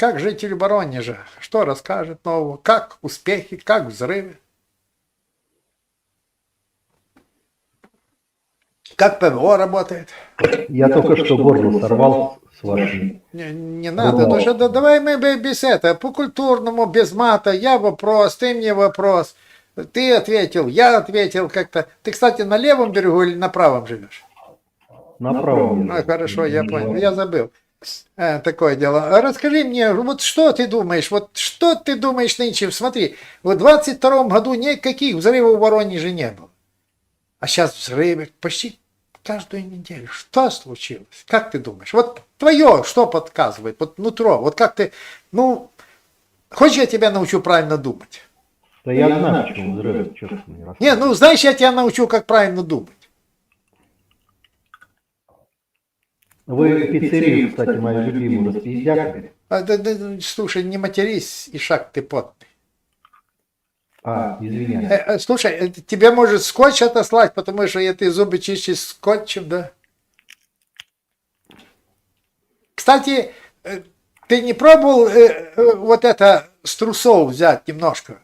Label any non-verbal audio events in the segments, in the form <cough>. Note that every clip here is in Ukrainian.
Как житель Воронежа? Что расскажет нового? Как успехи? Как взрывы? Как ПВО работает? Я только что горло сорвал с вашим. Не, не надо, ну что, да давай мы бе- без этого, по культурному, без мата. Я вопрос, ты мне вопрос. Ты ответил, я ответил как-то. Ты, кстати, на левом берегу или на правом живешь? На правом. А, хорошо, я понял, я забыл. Э, такое дело. А Расскажи мне, вот что ты думаешь, вот что ты думаешь нынче? Смотри, в 22 году никаких взрывов в Воронеже не было. А сейчас взрывы почти каждую неделю. Что случилось? Как ты думаешь? Вот твое что подсказывает? Вот нутро, вот как ты, ну, хочешь я тебя научу правильно думать? Да я знаю, почему взрыв, честно. Не, ну знаешь, я тебя научу, как правильно думать. Вы пиццерию, кстати, мою любимую распиздякали. А, да- да, слушай, не матерись, и шаг ты потный. А, извиняюсь. Э, э, Слушай, э, тебе может скотч отослать, потому что я ты зубы чистишь скотчем, да? Кстати, э, ты не пробовал э, э, вот это с трусов взять немножко,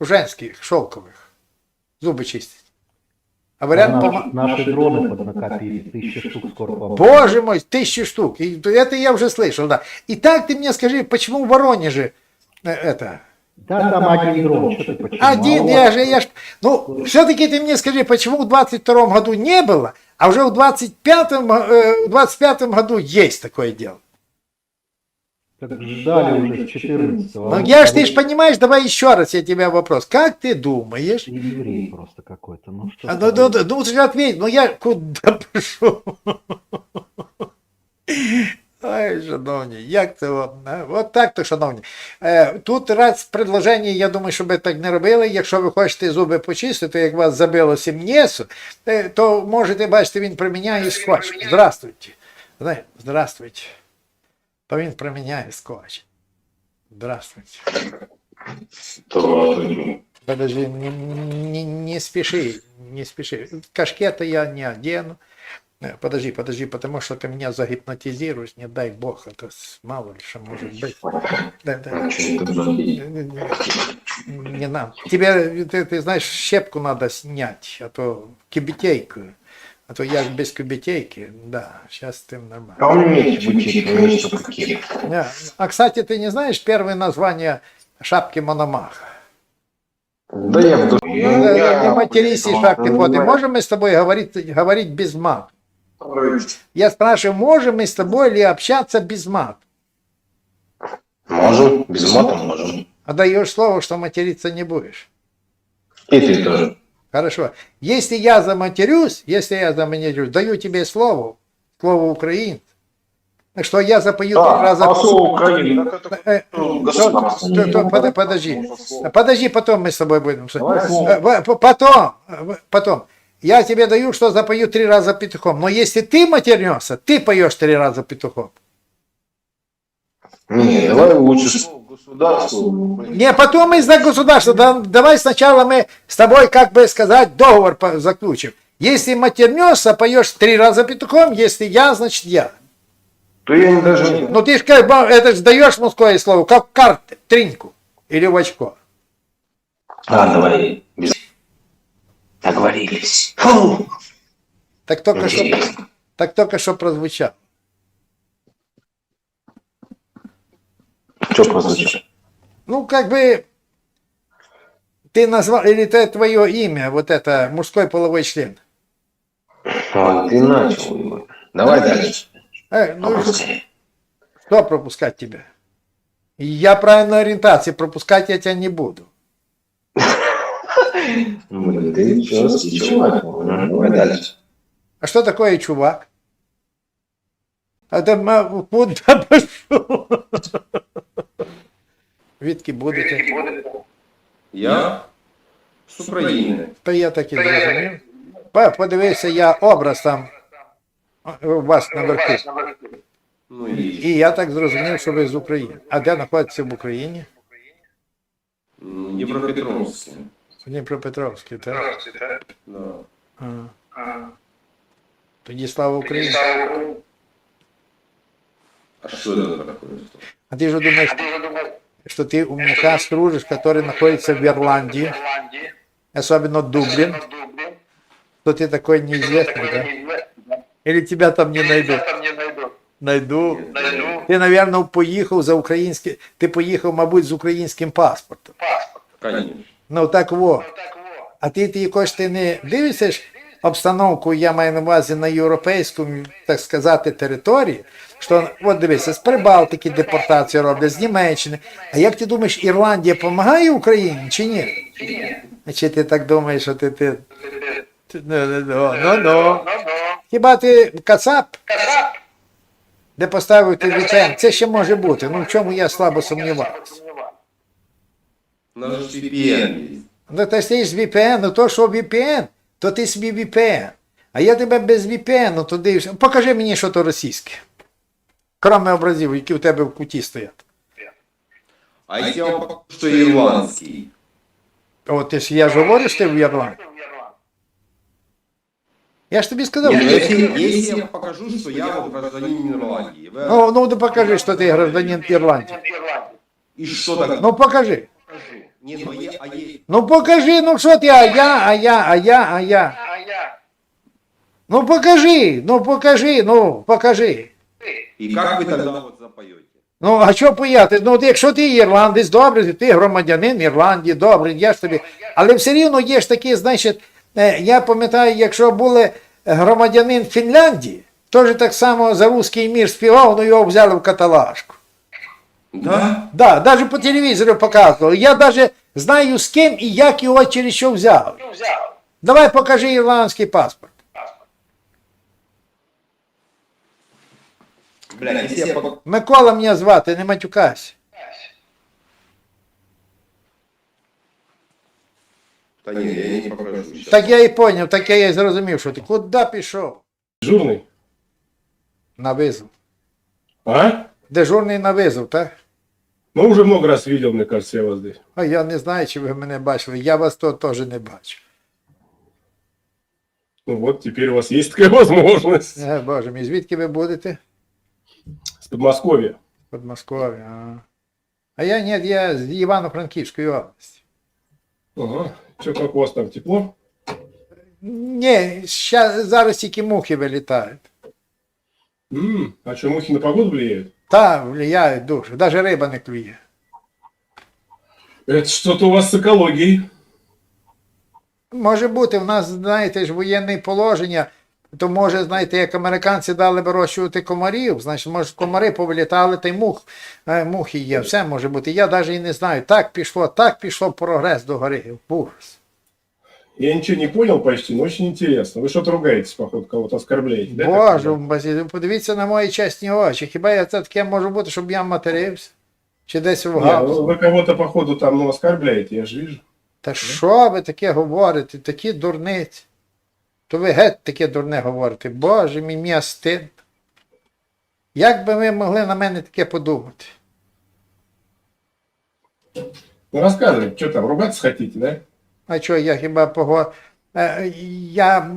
женских, шелковых, зубы чистить? А вариант Наши, помо- наши дроны поднакопили, тысяча штук скоро вам. Боже мой, тысячи штук. И это я уже слышал, да. И так ты мне скажи, почему в Воронеже э, это... Да, там один дрон, что ты почему? Один, А я вот же, я ж, ну, все-таки ты мне скажи, почему в 22 году не было, а уже в 25-м, э, в 25 году есть такое дело. Так ждали уже с 14 Ну, я ж, ты ж понимаешь, давай еще раз я тебя вопрос. Как ты думаешь? Ты еврей просто какой-то. Ну что А, ты ну, ну, говоришь? ну, ты же ответь, ну я куда <laughs> пішов? Ой, шановні, як це от, а? от так то, шановні. Е, тут раз предложення, я думаю, щоб ви так не робили. Якщо ви хочете зуби почистити, як вас забило сім'єсу, е, то можете бачити, він приміняє скотч. Здравствуйте. Знаєте, Здравствуйте. То він приміняє скотч. Здравствуйте. Подожди, не, не, не спеши, не спеши. Кашкета я не одену. Э, Подожди, подожди, потому что ты меня загипнотизируешь, не дай бог, это с- мало ли что может быть. Да, да. Не, не- не надо. Тебе, ты, ты знаешь, щепку надо снять, а то кибетейку. А то я без кибетейки, да, сейчас ты нормально. А ну. Не, А, кстати, ты не знаешь первое название шапки Мономаха? Да я в душе. Ну, да, да, не матерись и шаг ты вот. И можем мы с тобой говорить, говорить без мат? Я спрашиваю, можем мы с тобой ли общаться без мат? Можем, без мата можем. А даешь слово, что материться не будешь. И ты тоже. Хорошо. Если я заматерюсь, если я заматерюсь, даю тебе слово, слово украинец, что я запою три раза... а так это Э, ну, под- Подожди. Подожди, потом мы с тобой будем. Давай. Э, Потом, э, потом. Я тебе даю, что запою три раза петухом. Но если ты матернешься, ты поешь три раза петухом. Не, давай лучше государству. Не, потом из-за государства. Да- давай сначала мы с тобой, как бы сказать, договор заключим. Если матернешься, поешь три раза петухом. Если я, значит я. То я не даже не... Ну ты ж как бы, это ж даешь мужское слово, как карты, триньку или в очко. А, давай. Договорились. Фу. Так только что, Интересно. так только что прозвучало. Что прозвучало? Ну, как бы ты назвал, или это твое имя, вот это, мужской половой член. А, ты начал его. Давай дальше. Э, ну, Пропусти. что пропускать тебя? Я правильной ориентации, пропускать я тебя не буду. <laughs> Блин, ты чувак. Ну, Давай дальше. А что такое чувак? Это куда пошел? Відки будете? Я з України. То я так і зрозумів. Па- Подивився я образ там у вас наверху. Ну і І я так зрозумів, що ви з України. А де знаходитеся в Україні? м, Дніпропетровське. В так? Да. Тоді слава Україні. что это такое? А ты же думаешь, что ты у мужика служишь, который находится в Ирландии, особенно Дублин, что ты такой неизвестный, да? Или тебя там не найдут? Найду. Ти, напевно, поїхав за українським, ти поїхав, мабуть, з українським паспортом. Конечно. Ну так во. А ти, ти якось ти не дивишся ж обстановку, я маю на увазі на європейському, так сказати, території, що, от дивися, з Прибалтики депортацію роблять, з Німеччини. А як ти думаєш, Ірландія допомагає Україні чи ні? А чи ти так думаєш, що ти. ти... ти- Ну, ну, ну, ну, ну. Хіба ти кацап? Де поставив ти VPN? Це ще може бути. Ну в чому я слабо сумніваюся. Ну ти ж VPN, ну то що VPN, то ти собі VPN. А я тебе без VPN, ну то дивишся. Покажи мені, що то російське. Кроме образів, які у тебе в куті стоять. А если я вам покажу, что ирландский? О, ти ж я ж говорю, що ти в Ірландії. Я ж тобі сказав. Нет, ну, если, если я покажу, что я вот гражданин Ирландии, вы- Ну, ну, ну покажи, що ти гражданин Ірландії. и что так? Ну покажи. покажу. Нет, ну, е- а е- Ну покажи, ну що ти, а я, а я, а я, а я. Ну покажи, ну покажи, ну покажи. И как вы тогда вот запоете? Ну, а що пояти? Ну, от якщо ти ірландець, добре, ти громадянин Ірландії, добре, я ж тобі. Але все рівно є ж такі, значить, е, я пам'ятаю, якщо були громадянин Фінляндії, теж так само за русський мір співав, ну його взяли в каталажку. Да? Да, навіть по телевізору показували. Я навіть знаю з ким і як його через що взяли. Давай покажи ірландський паспорт. Блядь, если я пок- Микола мене звати, не матюкайся. Да нет, я не покажу. Так я і поняв, так я і зрозумів, що ти куди пішов? Дежурный? На визов. А? Дежурний на визов, так? Ну, уже много раз видел, мне кажется, я вас здесь. А я не знаю, чи ви мене бачили. Я вас то теж не бачу. Ну вот, теперь у вас есть такая <laughs> возможность. Е, Боже мій, звідки ви будете? С Подмосковья. Подмосков'я. А. а я ні, я з Івано-Франківської області. Ага. Че, как у вас там, тепло? Ні, ща, зараз тільки мухи вилітають. М, А что, мухи на погоду влияют? Та влияють дуже. Навіть риба не клює. Это что-то у вас с экологией. Може бути, в нас, знаєте ж, воєнне положення, То може, знаєте, як американці дали вирощувати комарів, значить, може, комари повилітали, та й мух, е, мухи є, все може бути. Я навіть і не знаю. Так пішло, так пішло прогрес до гори. Ужас. Я ничего не понял почти, но очень интересно. Вы что-то ругаетесь, походу, кого-то оскорбляете. да, Боже? Базі, подивіться на мої чесні очі. Хіба я це таке може бути, щоб я матерився? Чи десь в галузі? ну, кого-то, походу, там ну, оскорбляете, я же вижу. Та що ви таке говорите? Такі дурниці. То ви геть таке дурне говорите. Боже мій мій. Як би ви могли на мене таке подумати? Ну, рассказывайте, что там, ругаться хотите, да? А що, я хіба пого... Е, Я,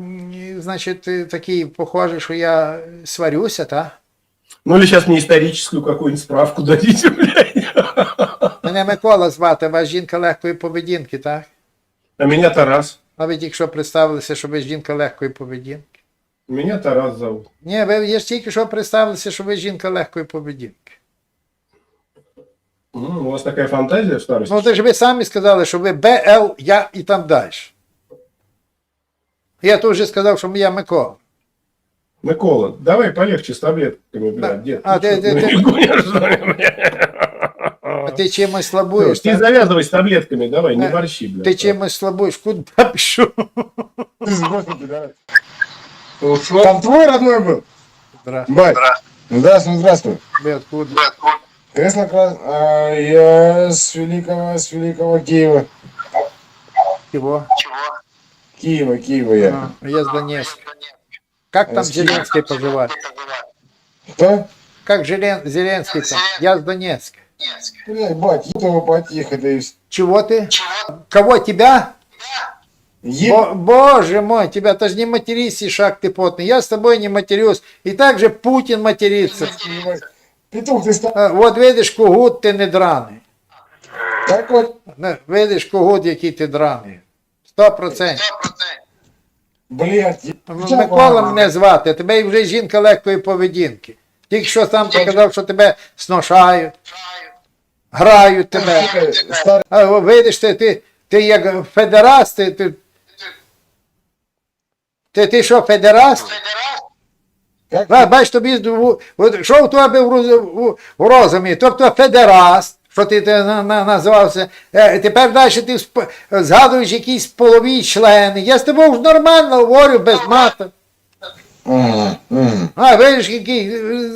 значить, такий похожий, що я сварюся, та? Ну, или сейчас мне историческую какую-нибудь справку дадите, <laughs> блядь. Мене Микола звати, вас жінка легкої поведінки, так? А меня Тарас. А ви тільки що представилися, що ви жінка легкої поведінки. Меня Тарас зовут. Ні, ви є ж тільки що представилися, що ви жінка легкої поведінки. М, у вас такая фантазия в старости? Ну, це ж ви самі сказали, що ви БЛ, я і там далі. Я тут вже сказав, що я Микола. Микола, давай полегче с таблетками, Да. блядь, дед. А, Ты ты- что, ты- ну, ты- не гонишь, что ли, блядь? А ти чимось слабуєш, Ты так? завязывай с таблетками, давай, не Э, борщи, блядь. Ти чимось слабуєш, куди пішов? Там твой родной был? Здравствуй, Бать. Здравствуй, здравствуй. ви откуда? Кресло крас... а, я с великого, с великого Киева. Чего? Киева, Киева я. А, я з Донецка. Как там С Киева. Зеленский поживает? Кто? Как Желен... Зеленский там? Я с Донецка. Блядь, бать, еб его потихо, да и вс- Чего ты? Кого, тебя? Еб... Бо- Боже мой, тебя, ты же не матерись, и шаг ты потный. Я с тобой не матерюсь. И также Путин матерится. Петух, ты стал. А, От видиш, когут ти не драний. Так вот, Не, Видиш, когут, який ти драний. Сто процентів. блядь. Микола мене звати, тебе і вже жінка легкої поведінки. Тільки що сам ти казав, що тебе сношають, грають тебе. А видиш, ти, ти, ти як федераст, ти, ти, ти, ти що, федераст? Бач, тобі от що в тебе в, роз- в, в розумі? Тобто федераст, що ти те на, на, називався. Е, тепер далі ти згадуєш якісь полові члени. Я з тобою ж нормально говорю, без мата. А, видиш, який е,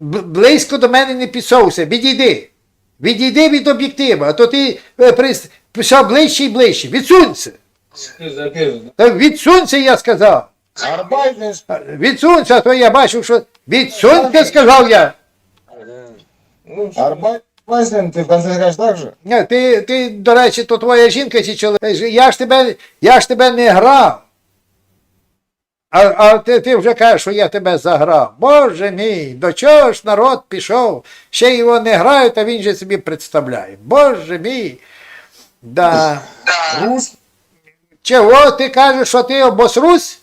б- близько до мене не підсовся. Відійди. Відійди від об'єктива, а то ти е, все ближче і ближче. Відсунься. Та відсунься, я сказав. Відсунься, а то я бачу, що відсунься, сказав я. Арбайтнер, ты в конце скажешь так же? Ні, Ти, ти, до речі, то твоя жінка чи чоловік. Я ж тебе, я ж тебе не грав. А, а ти, ти вже кажеш, що я тебе заграв. Боже мій, до чого ж народ пішов? Ще його не грають, а він же собі представляє. Боже мій. Да. Чого ти кажеш, що ти обосрусь?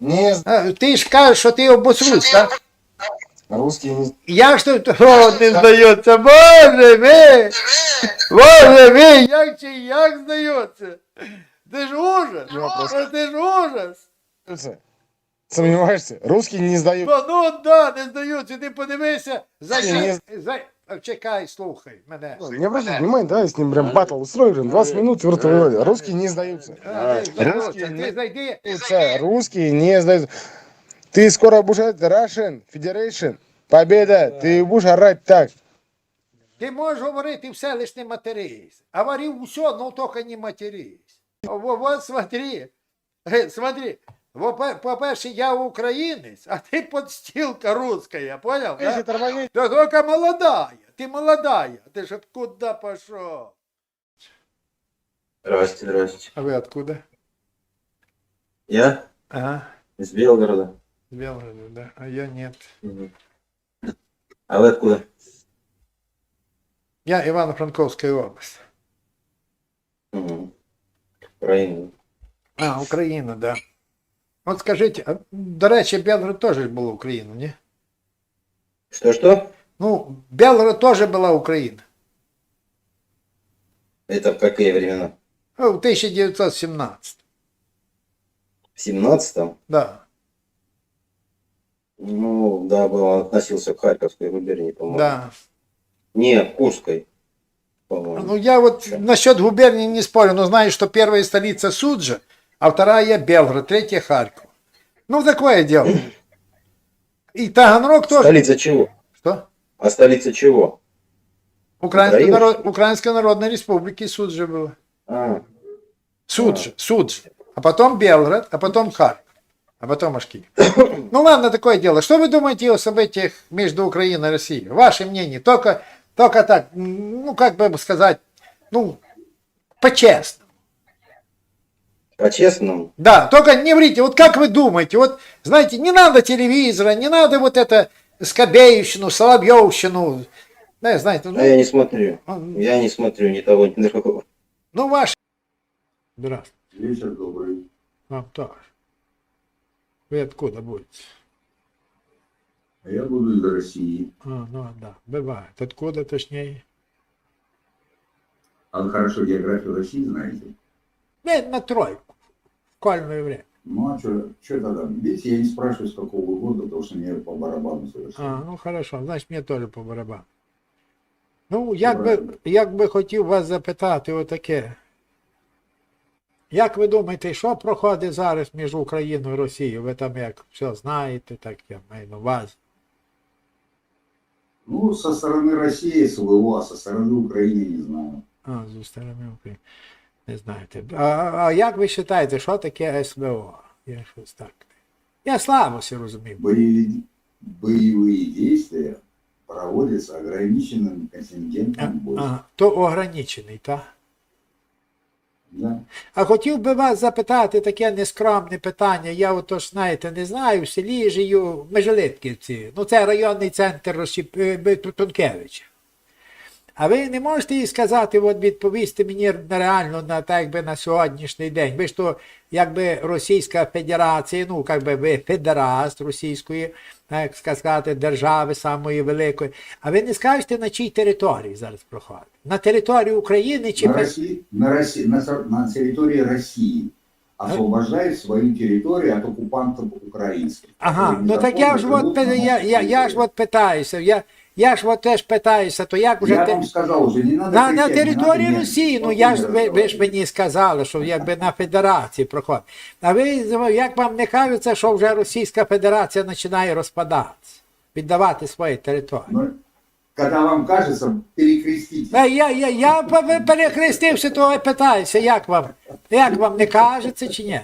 З- А, Ти ж кажеш, що ти обосрусь, так? русский не... Як ж тут О, не здається? Боже мій! Боже мій, як чи як здається? Ти ж ужас! Ти ж ужас! Сдаются. Сомневаешься? Русские не сдают. Ну, ну да, не здаються, ти подивися, за, Ні, за... А, Чекай, слухай мене. Не обращай внимания, да, с ним прям батл устроили, прям 20 минут в рот Русские не сдаются. Не здаються, Русські Ти не-. Сдаются, Русские не сдаются. Ты скоро будешь орать Russian Federation. Победа. Ты будешь орать так. Ти можеш говорити все, лиш не матерись. А говори все, но только не матерись. Во, вот смотри, Э, смотри. По-перше, я українець, а ти подстилка русская, понял? Если Да? Да только молодая, ты молодая. Ты ж откуда пошел? Здрасте, здрасте. А вы откуда? Я Ага, из Белгорода. с Белгорода, да. А я нет. А вы откуда? Я Ивано-Франковская область. Мгм. Украина. А, Україна, да. От скажіть, а, до речі, Белгород теж ж була Україна, ні? Что-что? Ну, Белгород теж була Україна. Это в какие времена? Ну, в 1917. В 17-м? Да, Ну, да, был, он относился к Харьковской губернии, по-моему. да. Не, к Курской, по-моему. Ну, я вот насчет губернии не спорю, но знаю, что первая столица Суджа, а вторая Белгород, третья Харьков. Ну, такое дело. И Таганрог тоже. Столица чего? Что? А столица чего? Украинской, Украина, народ... Украинской Народной Республики Суджа было. А, Суджа, Суджа. А потом Белгород, а потом Харьков. А потом Ашкиев. <coughs> Ну ладно, такое дело. Что вы думаете о событиях между Украиной и Россией? Ваше мнение. Только, только так, ну как бы сказать, ну, по-честному. По-честному. Да, только не врите. Вот как вы думаете? Вот, знаете, не надо телевизора, не надо вот это Скобеевщину, Соловьевщину. Да, знаете, А я ну, не смотрю. ну, Я не смотрю ни того, ни другого. ну ваш. Здравствуйте. Вечер добрый. Вам тоже. Вы откуда будете? А я буду из России. А, ну да, бывает. Откуда точнее? А вы хорошо географию России знаете? Не, на тройку. В школьное время. Ну а что тогда? Видите, я не спрашиваю, с какого вы года, потому что мне по барабану совершенно. А, ну хорошо, значить мені теж по барабану. Ну, як би, як би хотів вас запитати отаке. Як ви думаєте, що проходить зараз між Україною і Росією? Ви там як все знаєте, так я маю на увазі. Ну, со стороны России СВО, а со стороны Украины не знаю. А, зі сторони України. Не знаєте. А, а як ви вважаєте, що таке СВО? Я щось так. Я слабо все розумів. Боевые, боевые действия проводятся ограниченным А, контингентом войск. а, то ограничений, так? Да. А хотів би вас запитати таке нескромне питання. Я отож, знаєте, не знаю, в селі жию Межелитківці. Ну, це районний центр Росіп... А ви не можете їй сказати, от відповісти мені реально на так якби на сьогоднішній день. Ви ж то якби Російська Федерація, ну якби ви федераст російської, так сказати, держави самої великої. А ви не скажете, на чій території зараз проходить? На території України чи На, России, на, России, на, на территории России освобождает свою территорию от оккупантов украинских. Ага, ну так я ж от на я, я, я ж от питаюся. Я, я ж от теж питаюся, то як вже Я те- вам сказал уже, не надо на, на не території надо Росії, ну я ж ви, ви ж мені сказали, що якби на федерації проходить. А ви як вам не кажеться, що вже Російська Федерація починає розпадатися, віддавати свої території? Ну, Когда вам кажется, перекрестите. А я, я, я пе- перехрестився, то і питаюся, як вам? Як вам не кажеться чи ні?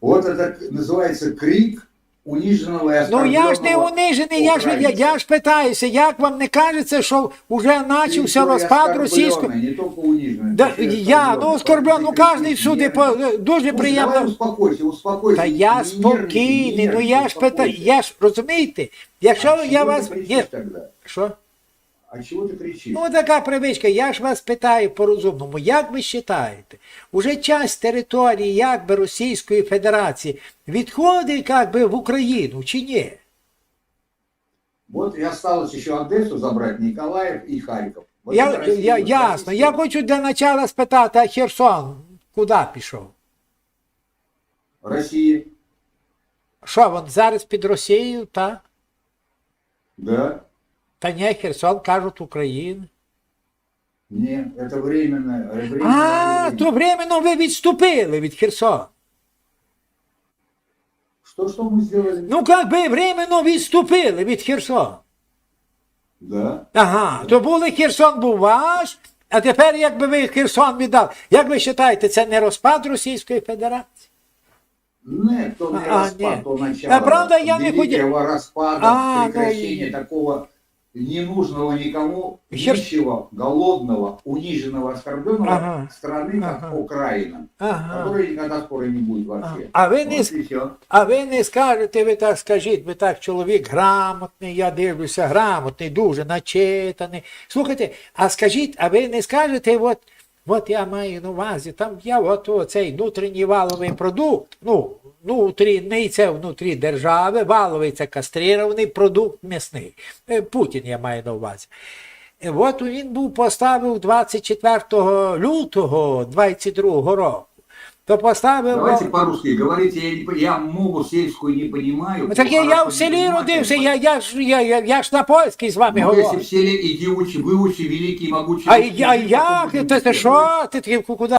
Вот это называется крик униженного и Ну я ж не унижений, я ж, я, я ж питаюся, як вам не кажеться, що вже почався розпад російського. Не тільки униженная. Да, это я, ну оскорблен, ну кожен сюди по, дуже Ну, приємно. успокойся, успокойся. Та я спокійний, ну я ж питаю, я ж розумієте, якщо я вас. що? А чего ты кричишь? Ну така привичка, я ж вас питаю по-розумному, як ви вважаєте, уже часть території якби Російської Федерації відходить якби в Україну чи ні? Вот и осталось еще Одессу забрать, Николаев и Харьков. Вот это Я, Россия, я, вот ясно. Россия. Я хочу для начала спитати, а Херсон куди пішов? Россия, Що він зараз під Росією, та? да. Та ні, Херсон кажуть Україна. Нет, это временно. временно А, то временно ви відступили від Херсона. Что, что мы сделали? Ну, як би временно відступили від Херсона. Да. Ага, то були Херсон був ваш, а тепер якби ви Херсон віддав. Як ви вважаєте, це не розпад Російської Федерації? Нет, то не А, распад, нет. то начало А правда, я не великого распада, А, ну прекращения и- такого ненужного никому, Хер- нищего, голодного, униженного, оскорбленного Ага. страны, как Ага. Украина, Ага. которой никогда скоро не будет вообще. А ви не, Вот а ви не скажете, ви так скажіть, ви так чоловік грамотний, я дивлюся, грамотний, дуже начитаний. Слухайте, а скажіть, а ви не скажете, от, от я маю на увазі, там я от оцей внутрішній валовий продукт, ну, внутрі, не це внутрі держави, валовий це кастрирований продукт м'ясний. Е, Путін я маю на увазі. Е, От він був поставив 24 лютого 22 року. То поставив. Давайте по-русски говорите, я, не, по- я мову сельскую не понимаю. Ну, Так я, я в селі родився, я, я, ж, я, я, я ж на польській з вами Ну, если говорю. в селе, иди учи, выучи великий могучий А русский я язык, як? потом Ти, ти будем що? Ти, ти куди?